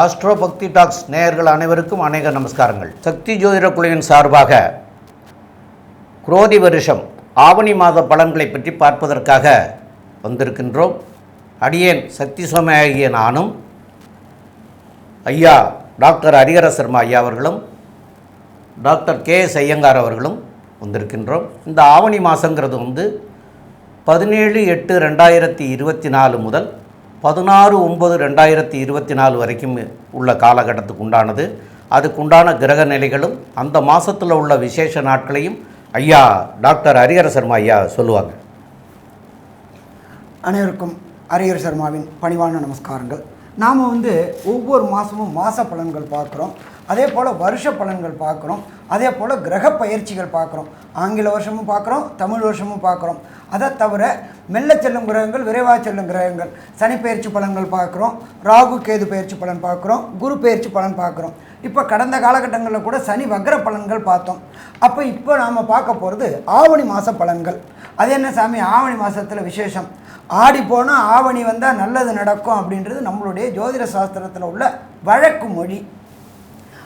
Astro பக்தி tax நேயர்கள் அனைவருக்கும் அநேக நமஸ்காரங்கள். சக்தி ஜோதிட குழுவின் சார்பாக குரோதி வருஷம் ஆவணி மாத பலன்களை பற்றி பார்ப்பதற்காக வந்திருக்கின்றோம். அடியேன் சக்தி சோமையாகிய நானும் ஐயா டாக்டர் ஹரிஹர சர்மா ஐயா அவர்களும் டாக்டர் கே எஸ் ஐயங்கார் அவர்களும் வந்திருக்கின்றோம். இந்த ஆவணி மாதங்கிறது வந்து பதினேழு எட்டு ரெண்டாயிரத்தி இருபத்தி நாலு முதல் பதினாறு ஒன்பது ரெண்டாயிரத்தி இருபத்தி நாலு வரைக்கும் உள்ள காலகட்டத்துக்கு உண்டானது. அதுக்குண்டான கிரக நிலைகளும் அந்த மாதத்தில் உள்ள விசேஷ நாட்களையும் ஐயா டாக்டர் ஹரிஹர சர்மா ஐயா சொல்லுவாங்க. அனைவருக்கும் ஹரிஹர சர்மாவின் பணிவான நமஸ்காரங்கள். நாம் வந்து ஒவ்வொரு மாதமும் மாத பலன்கள் பார்க்குறோம். அதே போல் வருஷ பலன்கள் பார்க்குறோம். அதே போல் கிரக பயிற்சிகள் பார்க்குறோம். ஆங்கில வருஷமும் பார்க்குறோம் தமிழ் வருஷமும் பார்க்குறோம். அதை தவிர மெல்ல செல்லும் கிரகங்கள் விரைவாக செல்லும் கிரகங்கள். சனி பயிற்சி பலன்கள் பார்க்குறோம் ராகு கேது பயிற்சி பலன் பார்க்குறோம் குரு பயிற்சி பலன் பார்க்குறோம். இப்போ கடந்த காலகட்டங்களில் கூட சனி வக்ர பலன்கள் பார்த்தோம். அப்போ இப்போ நாம் பார்க்க போகிறது ஆவணி மாத பலன்கள். அது என்ன சாமி? ஆவணி மாதத்தில் விசேஷம். ஆடி போனால் ஆவணி வந்தால் நல்லது நடக்கும் அப்படின்றது நம்மளுடைய ஜோதிட சாஸ்திரத்தில் உள்ள வழக்கு மொழி.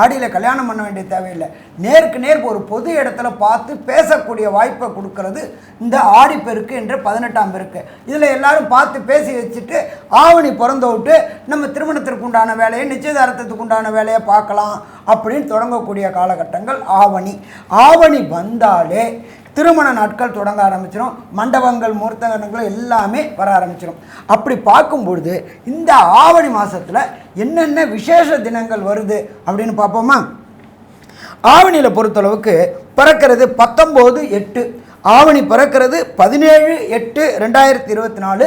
ஆடியில் கல்யாணம் பண்ண வேண்டிய தேவையில்லை. நேருக்கு நேர் ஒரு பொது இடத்துல பார்த்து பேசக்கூடிய வாய்ப்பை கொடுக்கறது இந்த ஆடி பெருக்கு என்ற பதினெட்டாம் பெருக்கு. இதில் எல்லாரும் பார்த்து பேசி வச்சுட்டு ஆவணி பிறந்த விட்டு நம்ம திருமணத்திற்கு உண்டான வேலையை நிச்சயதார்த்தத்துக்கு உண்டான வேலையை பார்க்கலாம் அப்படின்னு தொடங்கக்கூடிய காலகட்டங்கள் ஆவணி. ஆவணி வந்தாலே திருமண நாட்கள் தொடங்க ஆரம்பிச்சிடும் மண்டபங்கள் முகூர்த்தங்கள் எல்லாமே வர ஆரம்பிச்சிடும் அப்படி பார்க்கும் பொழுது இந்த ஆவணி மாதத்தில் என்னென்ன விசேஷ தினங்கள் வருது அப்படின்னு பார்ப்போமா? ஆவணியில் பொறுத்தளவுக்கு பிறக்கிறது பத்தொம்போது எட்டு ஆவணி பிறக்கிறது பதினேழு எட்டு ரெண்டாயிரத்தி இருபத்தி நாலு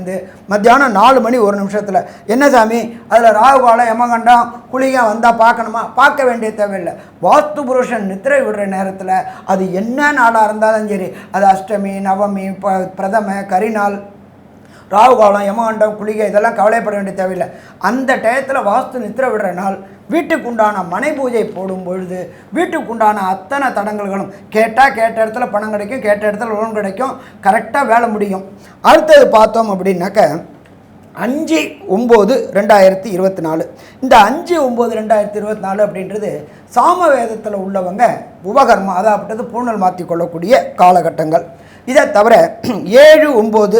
மத்தியானம் நாலு மணி ஒரு நிமிஷத்தில். என்ன சாமி? அதில் ராகுகாலம் யமகண்டம் குளிகா வந்தால் பார்க்கணுமா? பார்க்க வேண்டிய தேவையில்லை. வாஸ்து புருஷன் நித்திரை விடுற நேரத்தில் அது என்ன நாளாக இருந்தாலும் சரி. அது அஷ்டமி நவமி ப பிரதம கரிநாள் ராகு காலம் யமகண்டம் குளிகை இதெல்லாம் கவலைப்பட வேண்டிய தேவையில்லை. அந்த டயத்தில் வாஸ்து நித்திர விடுற நாள் வீட்டுக்கு உண்டான மனை பூஜை போடும் பொழுது வீட்டுக்கு உண்டான அத்தனை தடங்கல்களும் கேட்டால் கேட்ட இடத்துல பணம் கிடைக்கும் கேட்ட இடத்துல லோன் கிடைக்கும் கரெக்டாக வேலை முடியும். அடுத்தது பார்த்தோம் அப்படின்னாக்க அஞ்சு ஒம்பது ரெண்டாயிரத்தி இருபத்தி நாலு. இந்த அஞ்சு ஒம்பது ரெண்டாயிரத்தி இருபத்தி நாலு அப்படின்றது சாம வேதத்தில் உள்ளவங்க உபகர்மா அதாவது பூணல் மாற்றி கொள்ளக்கூடிய காலகட்டங்கள். இதை தவிர ஏழு ஒம்பது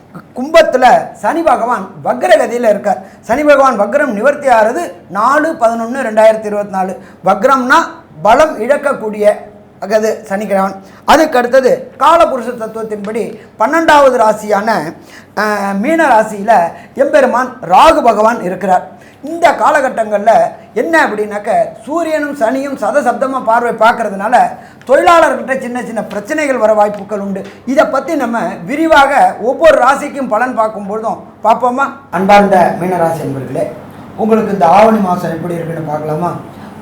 கும்பத்தில் சனி பகவான் வக்ரகதியில் இருக்கார். சனி பகவான் வக்ரம் நிவர்த்தி ஆகிறது நாலு பதினொன்று ரெண்டாயிரத்தி இருபத்தி நாலு. வக்ரம்னா பலம் இழக்கக்கூடிய அது சனிக்கிழவன் அதுக்கு அடுத்தது காலபுருஷ தத்துவத்தின்படி பன்னெண்டாவது ராசியான மீன ராசியில் எம்பெருமான் ராகு பகவான் இருக்கிறார். இந்த காலகட்டங்களில் என்ன அப்படின்னாக்க சூரியனும் சனியும் சதசப்தமாக பார்வை பார்க்கறதுனால தொழிலாளர்கிட்ட சின்ன சின்ன பிரச்சனைகள் வர வாய்ப்புகள் உண்டு. இதை பற்றி நம்ம விரிவாக ஒவ்வொரு ராசிக்கும் பலன் பார்க்கும்பொழுதும் பார்ப்போமா? அன்பார்ந்த மீனராசி என்பர்களே உங்களுக்கு இந்த ஆவணி மாதம் எப்படி இருக்குன்னு பார்க்கலாமா?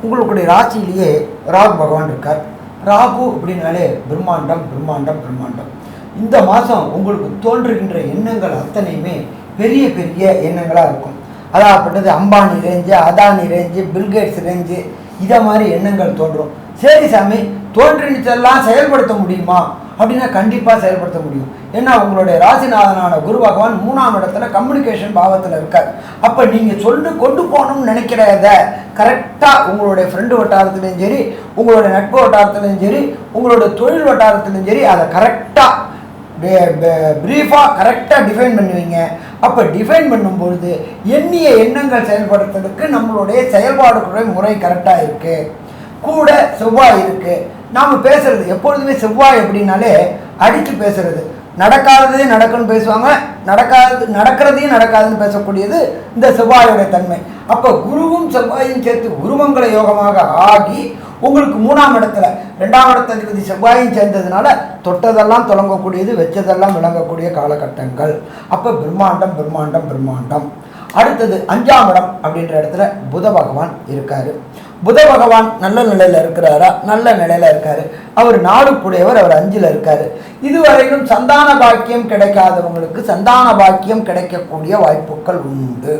உங்களுடைய ராசியிலேயே ராகு பகவான் இருக்கார். ராகு அப்படின்னாலே பிரம்மாண்டம் பிரம்மாண்டம் பிரம்மாண்டம். இந்த மாதம் உங்களுக்கு தோன்றுகின்ற எண்ணங்கள் அத்தனையுமே பெரிய பெரிய எண்ணங்களாக இருக்கும். அதாகப்பட்டது Ambani range Adani range Bill Gates range இதை மாதிரி எண்ணங்கள் தோன்றும். சரி சாமி தோன்றினதெல்லாம் செயல்படுத்த முடியுமா? அப்படின்னா கண்டிப்பாக செயல்படுத்த முடியும். ஏன்னா உங்களுடைய ராசிநாதனான குரு பகவான் மூணாம் இடத்துல கம்யூனிகேஷன் பாவத்தில் இருக்கார். அப்போ நீங்கள் சொல்லி கொண்டு போகணும்னு நினைக்கிறத கரெக்டாக உங்களுடைய ஃப்ரெண்டு வட்டாரத்துலையும் சரி உங்களுடைய நட்பு வட்டாரத்துலையும் சரி உங்களுடைய தொழில் வட்டாரத்துலையும் சரி அதை கரெக்டாக ப்ரீஃபாக கரெக்டாக டிஃபைன் பண்ணுவீங்க. அப்போ டிஃபைன் பண்ணும்பொழுது எண்ணிய எண்ணங்கள் செயல்படுத்துறதுக்கு நம்மளுடைய செயல்பாடுகளுடைய முறை கரெக்டாக இருக்குது கூட செவ்வாய் இருக்குது நாம் பேசுறது எப்பொழுதுமே செவ்வாய் அப்படின்னாலே அடித்து பேசுறது. நடக்காததே நடக்குன்னு பேசுவாங்க. நடக்காதது நடக்கிறதையும் நடக்காதுன்னு பேசக்கூடியது இந்த செவ்வாயோட தன்மை. அப்போ குருவும் செவ்வாயும் சேர்த்து குருமங்கள யோகமாக ஆகி உங்களுக்கு மூணாம் இடத்துல ரெண்டாம் இடத்த அதிபதி செவ்வாயும் சேர்ந்ததுனால தொட்டதெல்லாம் தொடங்கக்கூடியது வச்சதெல்லாம் விளங்கக்கூடிய காலகட்டங்கள். அப்போ பிரம்மாண்டம் பிரம்மாண்டம் பிரம்மாண்டம். அடுத்தது அஞ்சாம் இடம் அப்படின்ற இடத்துல புத பகவான் இருக்காரு. புத பகவான் நல்ல நிலையில இருக்கிறாரா? நல்ல நிலையில இருக்காரு. அவர் நாடுக்குடையவர் அவர் அஞ்சில் இருக்காரு. இதுவரையிலும் சந்தான பாக்கியம் கிடைக்காதவங்களுக்கு சந்தான பாக்கியம் கிடைக்கக்கூடிய வாய்ப்புகள் உண்டு.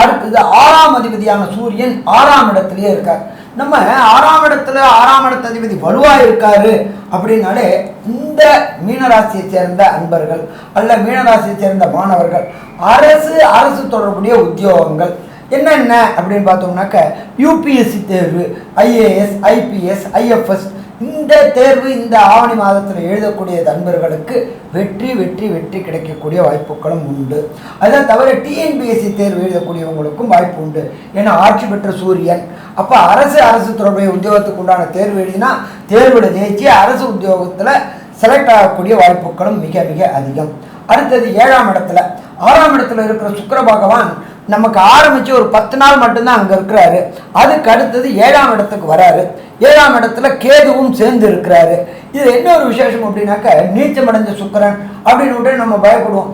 அடுத்தது ஆறாம் அதிபதியான சூரியன் ஆறாம் இடத்துலயே இருக்கார். நம்ம ஆறாம் இடத்துல ஆறாம் இடத்த அதிபதி வலுவா இருக்காரு அப்படின்னாலே இந்த மீனராசியை சேர்ந்த அன்பர்கள் அல்ல மீனராசியை சேர்ந்த மாணவர்கள் அரசு அரசு தொடர்புடைய உத்தியோகங்கள் என்னென்ன அப்படின்னு பார்த்தோம்னாக்க யூபிஎஸ்சி தேர்வு ஐஏஎஸ் ஐபிஎஸ் ஐஎஃப்எஸ் இந்த தேர்வு இந்த ஆவணி மாதத்தில் எழுதக்கூடிய நண்பர்களுக்கு வெற்றி வெற்றி வெற்றி கிடைக்கக்கூடிய வாய்ப்புகளும் உண்டு. அதை தவிர டிஎன்பிஎஸ்சி தேர்வு எழுதக்கூடியவங்களுக்கும் வாய்ப்பு உண்டு. ஏன்னா ஆட்சி பெற்ற சூரியன். அப்போ அரசு அரசு தொடர்புடைய உத்தியோகத்துக்கு உண்டான தேர்வு எழுதினா தேர்வில் ஜெயிச்சு அரசு உத்தியோகத்தில் செலக்ட் ஆகக்கூடிய வாய்ப்புகளும் மிக மிக அதிகம். அடுத்தது ஏழாம் இடத்துல. ஆறாம் இடத்துல இருக்கிற சுக்கர பகவான் நமக்கு ஆரம்பித்து ஒரு பத்து நாள் மட்டும்தான் அங்கே இருக்கிறாரு. அதுக்கு அடுத்தது ஏழாம் இடத்துக்கு வராரு. ஏழாம் இடத்துல கேதுவும் சேர்ந்து இருக்கிறாரு. இது என்ன ஒரு விசேஷம் அப்படின்னாக்க நீச்சம் அடைஞ்ச அப்படின்னு விட்டு நம்ம பயப்படுவோம்.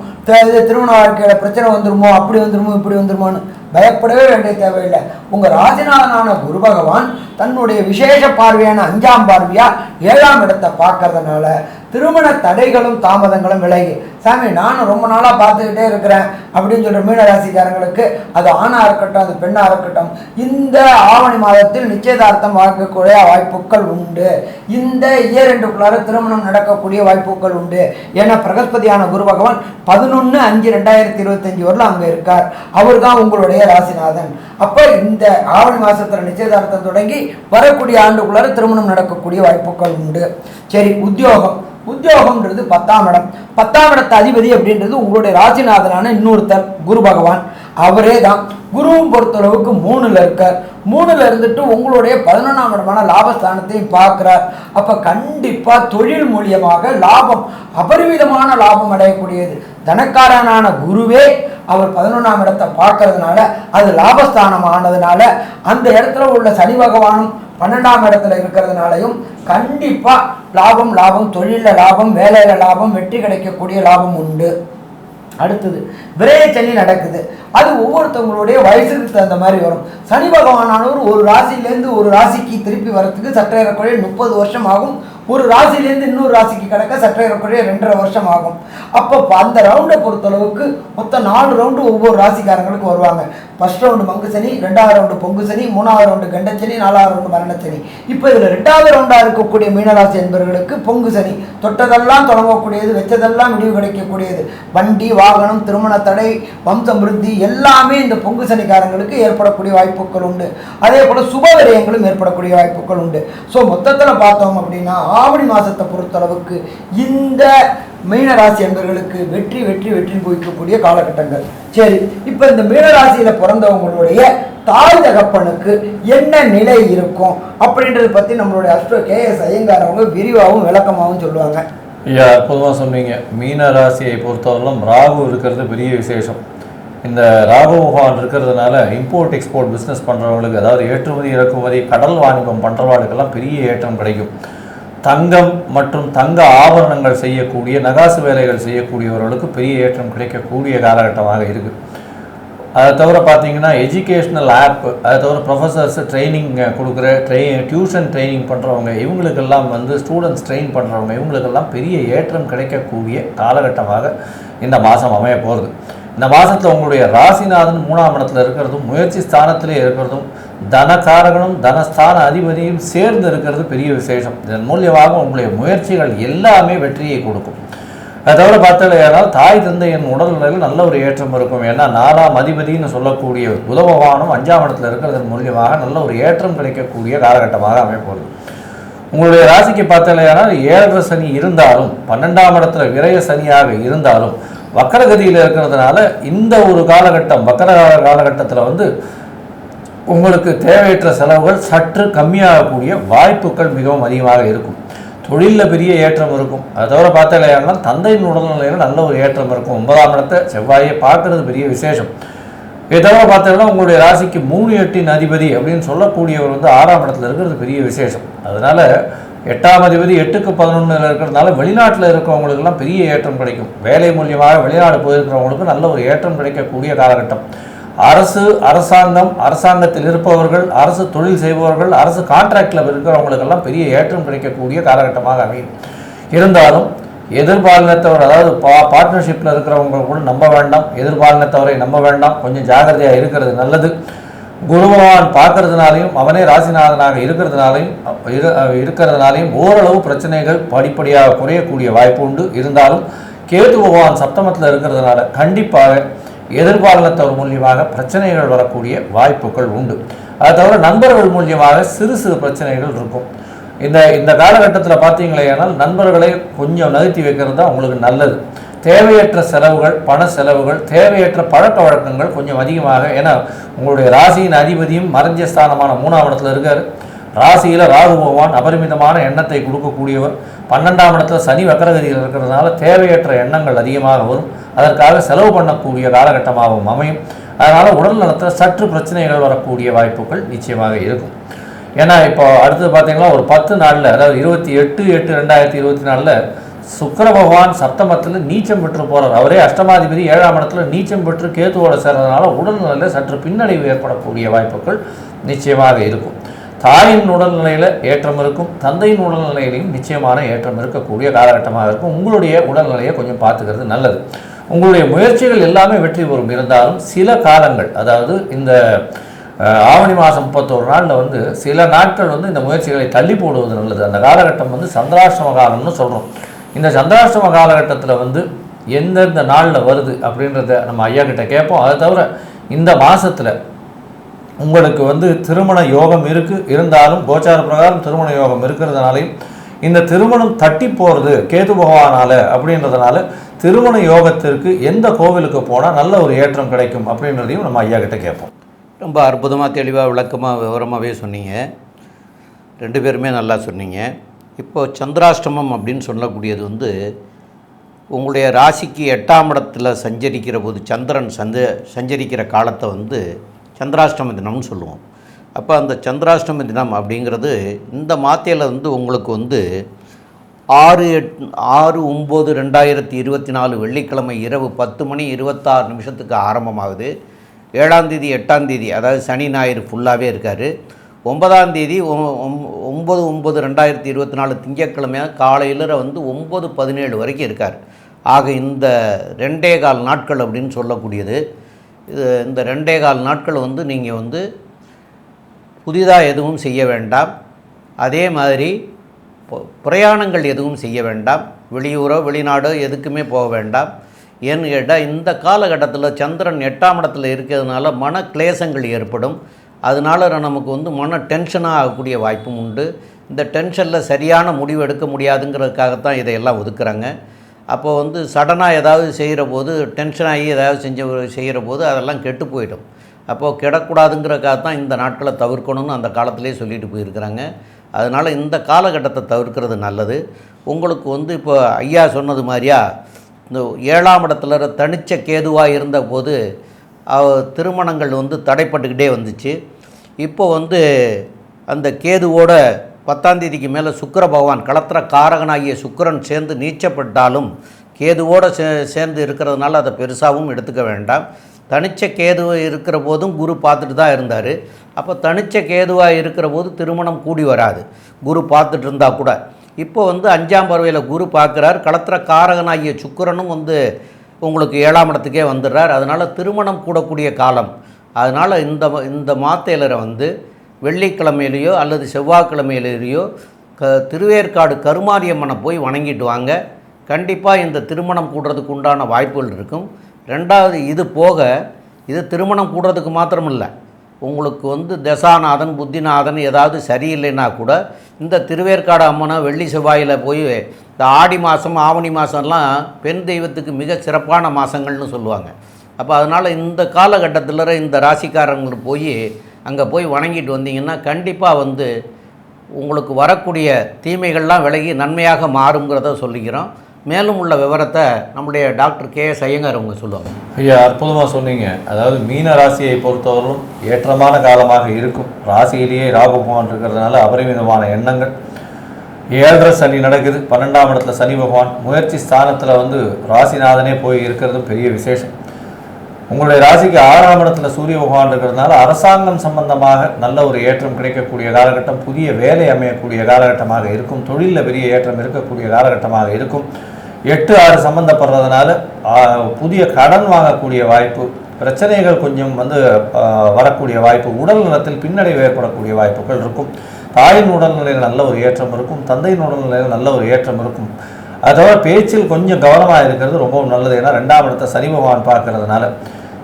இது திருமண வாழ்க்கையில் பிரச்சனை வந்துருமோ அப்படி வந்துருமோ இப்படி வந்துருமோன்னு பயப்படவே வேண்டிய தேவையில்லை. உங்கள் ராசிநாதனான குரு பகவான் தன்னுடைய விசேஷ பார்வையான அஞ்சாம் பார்வையா ஏழாம் இடத்தை பார்க்கறதுனால திருமண தடைகளும் தாமதங்களும் விலகி சாமி நானும் ரொம்ப நாளாக பார்த்துக்கிட்டே இருக்கிறேன் அப்படின்னு சொல்கிற மீனராசிக்காரங்களுக்கு அது ஆணாக இருக்கட்டும் அது பெண்ணாக இருக்கட்டும் இந்த ஆவணி மாதத்தில் நிச்சயதார்த்தம் வாழ்க்கக்கூடிய வாய்ப்புகள் உண்டு. இந்த இயரெண்டுக்குள்ளார ரெண்டுக்குள்ளார திருமணம் நடக்கக்கூடிய வாய்ப்புகள் உண்டு ஏன்னா பிரகஸ்பதியான குரு பகவான் பதினொன்று அஞ்சு ரெண்டாயிரத்தி இருபத்தஞ்சி வரலும் அங்கே இருக்கார். அவர் தான் உங்களுடைய ராசிநாதன். அப்போ இந்த ஆவணி மாதத்தில் நிச்சயதார்த்தம் தொடங்கி வரக்கூடிய ஆண்டுக்குள்ளார திருமணம் நடக்கக்கூடிய வாய்ப்புகள் உண்டு. சரி உத்தியோகம். உத்தியோகம்ன்றது பத்தாம் இடம். பத்தாம் இடத்து அதிபதி அப்படின்றது உங்களுடைய ராசிநாதனான இன்னொருத்தர் குரு பகவான். அவரே தான். குருவும் பொறுத்தளவுக்கு மூணுல இருக்கார். மூணுல இருந்துட்டு உங்களுடைய பதினொன்றாம் இடமான லாபஸ்தானத்தையும் பார்க்குறார். அப்ப கண்டிப்பா தொழில் மூலியமாக லாபம் அபரிமிதமான லாபம் அடையக்கூடியது. தனக்காரனான குருவே அவர் பதினொன்றாம் இடத்தை பார்க்கறதுனால அது லாபஸ்தானம் ஆனதுனால அந்த இடத்துல உள்ள சனி பகவானும் பன்னெண்டாம் இடத்துல இருக்கிறதுனாலையும் கண்டிப்பாக லாபம் லாபம் தொழிலில் லாபம் வேலையில் லாபம் வெற்றி கிடைக்கக்கூடிய லாபம் உண்டு. அடுத்தது விரைய சனி நடக்குது. அது ஒவ்வொருத்தவங்களுடைய வயசுக்கு தகுந்த மாதிரி வரும். சனி பகவானானவர் ஒரு ராசியிலேருந்து ஒரு ராசிக்கு திருப்பி வரத்துக்கு சற்றேறக்குறைய முப்பது வருஷம் ஆகும். ஒரு ராசிலேருந்து இன்னொரு ராசிக்கு கிடக்க சற்றேறக்குறைய ரெண்டரை வருஷம் ஆகும். அப்போ அந்த ரவுண்டை பொறுத்தளவுக்கு மொத்தம் நாலு ரவுண்டு ஒவ்வொரு ராசிக்காரங்களுக்கு வருவாங்க. ஃபஸ்ட் ரவுண்டு மங்கு சனி ரெண்டாவது ரவுண்டு பொங்கு சனி மூணாவது ரவுண்டு கண்டச்சனி நாலாவது ரவுண்டு மரணச்சனி இப்போ இதில் ரெண்டாவது ரவுண்டாக இருக்கக்கூடிய மீனராசி என்பவர்களுக்கு பொங்கு சனி. தொட்டதெல்லாம் தொடங்கக்கூடியது வச்சதெல்லாம் விடிவு கிடைக்கக்கூடியது. வண்டி வாகனம் திருமணத்தை தடை வம்சம் விருத்தி எல்லாமே இந்த பொங்கு சனிக்காரங்களுக்கு ஏற்படக்கூடிய வாய்ப்புகள் உண்டு. அதே போல் சுப விரயங்களும் ஏற்படக்கூடிய வாய்ப்புகள் உண்டு. ஸோ மொத்தத்தில் பார்த்தோம் அப்படின்னா ஆவணி மாதத்தை பொறுத்தளவுக்கு இந்த மீனராசி என்பவர்களுக்கு வெற்றி வெற்றி வெற்றி குவிக்கக்கூடிய காலகட்டங்கள். சரி இப்போ இந்த மீனராசியில் பிறந்தவங்களுடைய தாய் தகப்பனுக்கு என்ன நிலை இருக்கும் அப்படின்றத பற்றி நம்மளுடைய அஸ்ட்ரோ கே எஸ் ஐயங்கார் அவங்க விரிவாகவும் விளக்கமாகவும் சொல்லுவாங்க. ஐயா அற்புதமாக சொன்னீங்க. மீன ராசியை பொறுத்தவரையிலும் ராகு இருக்கிறது பெரிய விசேஷம். இந்த ராகு பகவான் இருக்கிறதுனால இம்போர்ட் எக்ஸ்போர்ட் பிஸ்னஸ் பண்ணுறவங்களுக்கு அதாவது ஏற்றுமதி இறக்குமதி கடல் வாணிபம் பண்ணுறவாளுக்கெல்லாம் பெரிய ஏற்றம் கிடைக்கும். தங்கம் மற்றும் தங்க ஆபரணங்கள் செய்யக்கூடிய நகாசு வேலைகள் செய்யக்கூடியவர்களுக்கு பெரிய ஏற்றம் கிடைக்கக்கூடிய காலகட்டமாக இருக்குது அதை தவிர பார்த்தீங்கன்னா எஜுகேஷ்னல் ஆப் அதை தவிர ப்ரொஃபஸர்ஸ் ட்ரைனிங் கொடுக்குற ட்ரை டியூஷன் ட்ரைனிங் பண்ணுறவங்க இவங்களுக்கெல்லாம் வந்து ஸ்டூடெண்ட்ஸ் ட்ரெயின் பண்ணுறவங்க இவங்களுக்கெல்லாம் பெரிய ஏற்றம் கிடைக்கக்கூடிய காலகட்டமாக இந்த மாதம் அமைய போகிறது இந்த மாதத்தில் உங்களுடைய ராசிநாதன் மூணாம் இடத்துல இருக்கிறதும் முயற்சி ஸ்தானத்திலே இருக்கிறதும் தனக்காரகனும் தனஸ்தான அதிபதியும் சேர்ந்து இருக்கிறது பெரிய விசேஷம். இதன் மூலியமாக உங்களுடைய முயற்சிகள் எல்லாமே வெற்றியை கொடுக்கும். அதை தவிர பார்த்தாலும் தாய் தந்தையின் உடல்நிலையில் நல்ல ஒரு ஏற்றம் இருக்கும். ஏன்னா நாலாம் அதிபதினு சொல்லக்கூடிய உதவவானும் அஞ்சாம் இடத்துல இருக்கிறதன் மூலியமாக நல்ல ஒரு ஏற்றம் கிடைக்கக்கூடிய காலகட்டமாக அமைப்போகுது உங்களுடைய ராசிக்கு பார்த்தாலேயானால் ஏழரை சனி இருந்தாலும் பன்னெண்டாம் இடத்துல விரய சனியாக இருந்தாலும் வக்கரகதியில் இருக்கிறதுனால இந்த ஒரு காலகட்டம் வக்கர காலகட்டத்தில் வந்து உங்களுக்கு தேவையற்ற செலவுகள் சற்று கம்மியாகக்கூடிய வாய்ப்புகள் மிகவும் அதிகமாக இருக்கும். தொழிலில் பெரிய ஏற்றம் இருக்கும். அதை தவிர பார்த்தாலேயானா தந்தையின் உடல்நிலையில் நல்ல ஒரு ஏற்றம் இருக்கும். ஒன்பதாம் இடத்தை செவ்வாயை பார்க்கறது பெரிய விசேஷம். இதை தவிர பார்த்தீங்கன்னா உங்களுடைய ராசிக்கு மூணு எட்டின் அதிபதி அப்படின்னு சொல்லக்கூடியவர் வந்து ஆறாம் இடத்துல இருக்கிறது பெரிய விசேஷம். அதனால எட்டாம் அதிபதி எட்டுக்கு பதினொன்றில் இருக்கிறதுனால வெளிநாட்டில் இருக்கிறவங்களுக்கெல்லாம் பெரிய ஏற்றம் கிடைக்கும். வேலை மூலியமாக வெளிநாடு போயிருக்கிறவங்களுக்கு நல்ல ஒரு ஏற்றம் கிடைக்கக்கூடிய காலகட்டம். அரசு அரசாங்கம் அரசாங்கத்தில் இருப்பவர்கள் அரசு தொழில் செய்பவர்கள் அரசு கான்ட்ராக்டில் இருக்கிறவங்களுக்கெல்லாம் பெரிய ஏற்றம் கிடைக்கக்கூடிய காலகட்டமாக அமையும். இருந்தாலும் எதிர்பாலினத்தவர் அதாவது பா பார்ட்னர்ஷிப்பில் இருக்கிறவங்க கூட நம்ப வேண்டாம். எதிர்பாலினத்தவரை நம்ப வேண்டாம். கொஞ்சம் ஜாகிரதையாக இருக்கிறது நல்லது. குருபகவான் பார்க்கறதுனாலையும் அவனே ராசிநாதனாக இருக்கிறதுனாலையும் இரு இருக்கிறதுனாலையும் ஓரளவு பிரச்சனைகள் படிப்படியாக குறையக்கூடிய வாய்ப்பு உண்டு. இருந்தாலும் கேது பகவான் சப்தமத்தில் இருக்கிறதுனால கண்டிப்பாக எதிர்காலத்தவர் மூலியமாக பிரச்சனைகள் வரக்கூடிய வாய்ப்புகள் உண்டு. அதை தவிர நண்பர்கள் மூலியமாக சிறு சிறு பிரச்சனைகள் இருக்கும். இந்த இந்த காலகட்டத்தில் பார்த்தீங்களேனால் நண்பர்களை கொஞ்சம் நகர்த்தி வைக்கிறது தான் உங்களுக்கு நல்லது. தேவையற்ற செலவுகள் பண செலவுகள் தேவையற்ற பழக்க வழக்கங்கள் கொஞ்சம் அதிகமாக. ஏன்னா உங்களுடைய ராசியின் அதிபதியும் மறைஞ்ச ஸ்தானமான மூணாம் இடத்துல இருக்கார். ராசியில் ராகு பகவான் அபரிமிதமான எண்ணத்தை கொடுக்கக்கூடியவர். பன்னெண்டாம் இடத்துல சனி வக்கரகதியில் இருக்கிறதுனால தேவையற்ற எண்ணங்கள் அதிகமாக வரும். அதற்காக செலவு பண்ணக்கூடிய காலகட்டமாகவும் அமையும். அதனால் உடல் நலத்தில் சற்று பிரச்சனைகள் வரக்கூடிய வாய்ப்புகள் நிச்சயமாக இருக்கும். ஏன்னா இப்போ அடுத்தது பார்த்தீங்கன்னா ஒரு பத்து நாளில் அதாவது இருபத்தி எட்டு எட்டு ரெண்டாயிரத்தி இருபத்தி நாலில் சுக்கர பகவான் சப்தமத்தில் நீச்சம் பெற்று போகிறார் அவரே அஷ்டமாதிபதி ஏழாம் இடத்துல நீச்சம் பெற்று கேத்துவோட சேர்றதுனால உடல்நிலையில் சற்று பின்னடைவு ஏற்படக்கூடிய வாய்ப்புகள் நிச்சயமாக இருக்கும். தாயின் உடல்நிலையில் ஏற்றம் இருக்கும் தந்தையின் உடல்நிலையிலையும் நிச்சயமான ஏற்றம் இருக்கக்கூடிய காலகட்டமாக இருக்கும். உங்களுடைய உடல்நிலையை கொஞ்சம் பார்த்துக்கிறது நல்லது. உங்களுடைய முயற்சிகள் எல்லாமே வெற்றி பெறும். இருந்தாலும் சில காலங்கள் அதாவது இந்த ஆவணி மாதம் முப்பத்தோரு நாளில் வந்து சில நாட்கள் வந்து இந்த முயற்சிகளை தள்ளி போடுவது நல்லது. அந்த காலகட்டம் வந்து சந்திராஷ்டம காலம்னு சொல்கிறோம் இந்த சந்திராஷ்டம காலகட்டத்தில் வந்து எந்தெந்த நாளில் வருது அப்படின்றத நம்ம ஐயா கிட்ட கேட்போம். அதை தவிர இந்த மாதத்தில் உங்களுக்கு வந்து திருமண யோகம் இருக்குது இருந்தாலும் கோச்சார பிரகாரம் திருமண யோகம் இருக்கிறதுனாலையும் இந்த திருமணம் தட்டி போகிறது கேது பகவானால் அப்படின்றதுனால திருமண யோகத்திற்கு எந்த கோவிலுக்கு போனால் நல்ல ஒரு ஏற்றம் கிடைக்கும் அப்படின்றதையும் நம்ம ஐயா கிட்ட கேட்போம். ரொம்ப அற்புதமாக தெளிவாக விளக்கமாக விவரமாகவே சொன்னீங்க. ரெண்டு பேருமே நல்லா சொன்னீங்க. இப்போது சந்திராஷ்டமம் அப்படின்னு சொல்லக்கூடியது வந்து உங்களுடைய ராசிக்கு எட்டாம் இடத்தில் சஞ்சரிக்கிற போது சந்திரன் சந்த சஞ்சரிக்கிற காலத்தை வந்து சந்திராஷ்டம தினம்னு சொல்லுவோம். அப்போ அந்த சந்திராஷ்டம தினம் அப்படிங்கிறது இந்த மாத்தையில் வந்து உங்களுக்கு வந்து ஆறு எட் ஆறு ஒம்பது ரெண்டாயிரத்தி இருபத்தி நாலு வெள்ளிக்கிழமை இரவு பத்து மணி இருபத்தாறு நிமிஷத்துக்கு ஆரம்பமாகுது. ஏழாம் தேதி எட்டாம் தேதி அதாவது சனி ஞாயிறு ஃபுல்லாகவே இருக்கார். ஒன்பதாம் தேதி ஒ- ஒம்- ஒம்பது ஒம்பது ரெண்டாயிரத்தி இருபத்தி நாலு திங்கக்கிழமையாக காலையில் வந்து ஒம்பது பதினேழு வரைக்கும் இருக்கார். ஆக இந்த ரெண்டே கால் நாட்கள் அப்படின்னு சொல்லக்கூடியது. இது இந்த ரெண்டே கால் நாட்கள் வந்து நீங்கள் வந்து புதிதாக எதுவும் செய்ய வேண்டாம். அதே மாதிரி பிரயாணங்கள் எதுவும் செய்ய வேண்டாம். வெளியூரோ வெளிநாடோ எதுக்குமே போக வேண்டாம். ஏன்னு கேட்டால் இந்த காலகட்டத்தில் சந்திரன் எட்டாம் இடத்துல இருக்கிறதுனால மன கிளேசங்கள் ஏற்படும். அதனால் நமக்கு வந்து மன டென்ஷனாக ஆகக்கூடிய வாய்ப்பும் உண்டு. இந்த டென்ஷனில் சரியான முடிவு எடுக்க முடியாதுங்கிறதுக்காகத்தான் இதையெல்லாம் ஒதுக்குறாங்க. அப்போ வந்து சடனாக ஏதாவது செய்கிற போது டென்ஷன் ஆகி ஏதாவது செஞ்ச செய்கிற போது அதெல்லாம் கெட்டு போயிடும். அப்போது கிடக்கூடாதுங்கிறக்காக தான் இந்த நாட்களை தவிர்க்கணும்னு அந்த காலத்திலே சொல்லிட்டு போயிருக்கிறாங்க. அதனால் இந்த காலகட்டத்தை தவிர்க்கிறது நல்லது. உங்களுக்கு வந்து இப்போ ஐயா சொன்னது மாதிரியா இந்த ஏழாம் இடத்துல தனிச்ச கேதுவாக இருந்தபோது திருமணங்கள் வந்து தடைப்பட்டுக்கிட்டே வந்துச்சு. இப்போ வந்து அந்த கேதுவோட பத்தாம் தேதிக்கு மேலே சுக்கிர பகவான் களத்திர காரகனாகிய சுக்கிரன் சேர்ந்து நீச்சப்பட்டாலும் கேதுவோடு சே சேர்ந்து இருக்கிறதுனால அதை பெருசாகவும் எடுத்துக்க வேண்டாம். தனிச்ச கேது இருக்கிற போதும் குரு பார்த்துட்டு தான் இருந்தார். அப்போ தனிச்ச கேதுவாக இருக்கிற போது திருமணம் கூடி வராது. குரு பார்த்துட்டு இருந்தால் கூட. இப்போ வந்து அஞ்சாம் பறவையில் குரு பார்க்குறார். களத்திர காரகனாகிய சுக்கிரனும் வந்து உங்களுக்கு ஏழாம் இடத்துக்கே வந்துடுறார். அதனால் திருமணம் கூடக்கூடிய காலம். அதனால் இந்த இந்த மாத்தேலரை வந்து வெள்ளிக்கிழமையிலேயோ அல்லது செவ்வாய்க்கிழமையிலேயோ க திருவேற்காடு கருமாரியம்மனை போய் வணங்கிட்டு வாங்க. கண்டிப்பாக இந்த திருமணம் கூடுறதுக்கு உண்டான வாய்ப்புகள் இருக்கும். ரெண்டாவது இது போக இது திருமணம் கூடுறதுக்கு மாத்திரம் இல்லை உங்களுக்கு வந்து தசாநாதன் புத்திநாதன் ஏதாவது சரியில்லைன்னா கூட இந்த திருவேற்காடு அம்மனை வெள்ளி செவ்வாயில் போய் இந்த ஆடி மாதம் ஆவணி மாதம்லாம் பெண் தெய்வத்துக்கு மிக சிறப்பான மாதங்கள்னு சொல்லுவாங்க. அப்போ அதனால் இந்த காலகட்டத்தில் இந்த ராசிக்காரங்களுக்கு போய் அங்கே போய் வணங்கிட்டு வந்தீங்கன்னா கண்டிப்பாக வந்து உங்களுக்கு வரக்கூடிய தீமைகள்லாம் விலகி நன்மையாக மாறுங்கிறத சொல்லிக்கிறோம். மேலும் உள்ள விவரத்தை நம்முடைய டாக்டர் கே எஸ் ஐயங்கார் அவங்க சொல்லுவாங்க. ஐயா அற்புதமாக சொன்னீங்க. அதாவது மீன ராசியை பொறுத்தவரையும் ஏற்றமான காலமாக இருக்கும். ராசியிலேயே ராகு பகவான் இருக்கிறதுனால அபரிமிதமான எண்ணங்கள். ஏழரை சனி நடக்குது. பன்னெண்டாம் இடத்துல சனி பகவான். முயற்சி ஸ்தானத்தில் வந்து ராசிநாதனே போய் இருக்கிறதும் பெரிய விசேஷம். உங்களுடைய ராசிக்கு ஆறாம் இடத்துல சூரிய பகவான் இருக்கிறதுனால அரசாங்கம் சம்பந்தமாக நல்ல ஒரு ஏற்றம் கிடைக்கக்கூடிய காலகட்டம் புதிய வேலை அமையக்கூடிய காலகட்டமாக இருக்கும். தொழிலில் பெரிய ஏற்றம் இருக்கக்கூடிய காலகட்டமாக இருக்கும். எட்டு ஆறு சம்பந்தப்படுறதுனால புதிய கடன் வாங்கக்கூடிய வாய்ப்பு பிரச்சனைகள் கொஞ்சம் வந்து வரக்கூடிய வாய்ப்பு உடல் நலத்தில் பின்னடைவு ஏற்படக்கூடிய வாய்ப்புகள் இருக்கும். தாயின் உடல்நிலையில் நல்ல ஒரு ஏற்றம் இருக்கும். தந்தையின் உடல்நிலையில் நல்ல ஒரு ஏற்றம் இருக்கும். அதோட பேச்சில் கொஞ்சம் கவனமாக இருக்கிறது ரொம்பவும் நல்லது. ஏன்னா ரெண்டாம் இடத்தை சனி பகவான் பார்க்கறதுனால.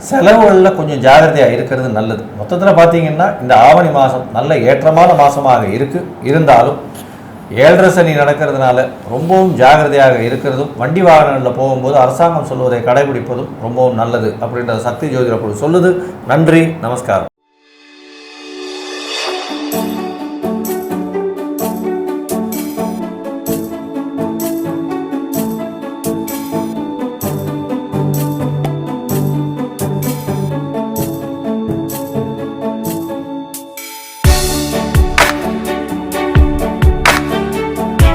செலவுகளில் கொஞ்சம் ஜாகிரதையாக இருக்கிறது நல்லது. மொத்தத்தில் பார்த்தீங்கன்னா இந்த ஆவணி மாதம் நல்ல ஏற்றமான மாதமாக இருக்கு. இருந்தாலும் ஏழரை சனி நடக்கிறதுனால ரொம்பவும் ஜாகிரதையாக இருக்கிறதும் வண்டி வாகனங்களில் போகும்போது அரசாங்கம் சொல்வதை கடைபிடிப்பதும் ரொம்பவும் நல்லது அப்படின்றத சக்தி ஜோதிட குழு சொல்லுது. நன்றி நமஸ்காரம்.